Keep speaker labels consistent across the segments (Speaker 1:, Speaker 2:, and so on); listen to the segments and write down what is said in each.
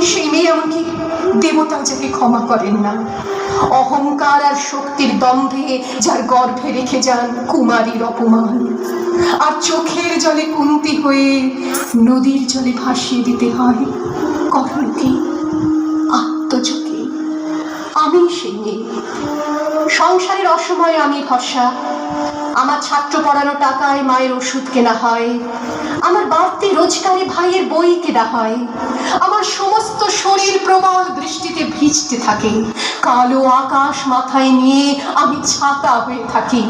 Speaker 1: সেই মেয়ে এমনকি দেবতা যাকে ক্ষমা করেন না। অহংকার আর শক্তির দম্ভে যার গর্ভে রেখে যান কুমারীর অপমান। আর চোখের জলে কুন্তি হয়ে নদীর জলে ভাসিয়ে দিতে হয় কর্ণকে আত্মচোখে আমি সেই মেয়ে। সংসারের অসময়ে আমি ভরসা। আমার ছাত্র পড়ানো টাকায় মায়ের ওষুধ কেনা হয়। আমার বাড়তি রোজগারে ভাইয়ের বই কেনা হয়। আমার সমস্ত ভিজতে থাকে। কালো আকাশ মাথায় নিয়ে আমি ছাতা হয়ে থাকি।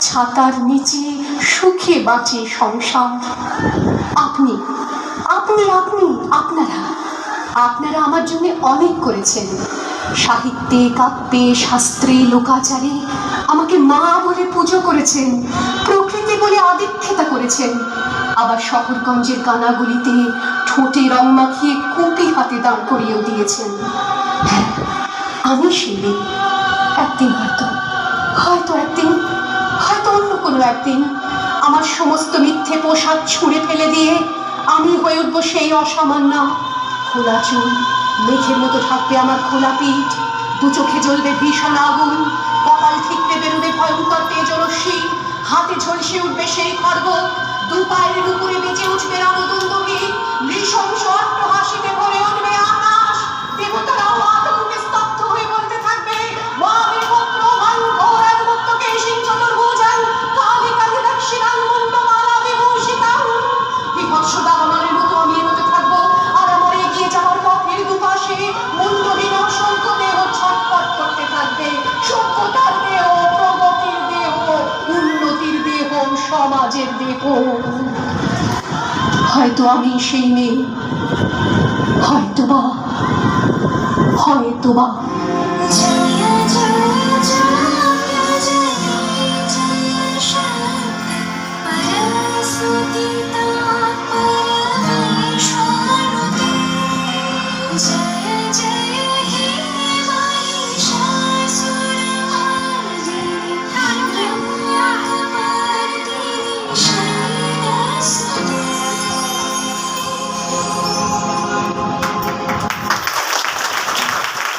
Speaker 1: ছাতার নিচে সুখে বাঁচে সংসার। আপনি আপনি আপনি, আপনারা আপনারা আমার জন্য অনেক করেছেন। সাহিত্যে, কাব্যে, শাস্ত্রে, লোকাচারে আমাকে মা বলে পুজো করেছেন, প্রকৃতি বলে আদিক্ষেতা করেছেন। আবার শহরগঞ্জের কানাগুলিতে ঠোঁটে রং মাখিয়ে কুপি হাতে দাঁড় করিয়েও দিয়েছেন। আমি মেয়ে। একদিন হয়তো হয়তো একদিন, হয়তো অন্য কোনো একদিন আমার সমস্ত মিথ্যে পোশাক ছুঁড়ে ফেলে দিয়ে আমি হয়ে উঠবো সেই অসামান্য খোলা চুল, মেঘের মতো থাকবে আমার খোলা পিঠ, দু চোখে জ্বলবে ভীষণ আগুন, কপাল ঠিকতে বেরোবে ভয়ঙ্কর তেজরশ্মি, হাতে ঝলসে উঠবে সেই খর্গ দু পায়ের উপরে বেঁচে উঠবে রণদুন্দুবি সমাজের দেহ হয়তো আমি সেই মেয়ে হয়তো বা হয়তো বা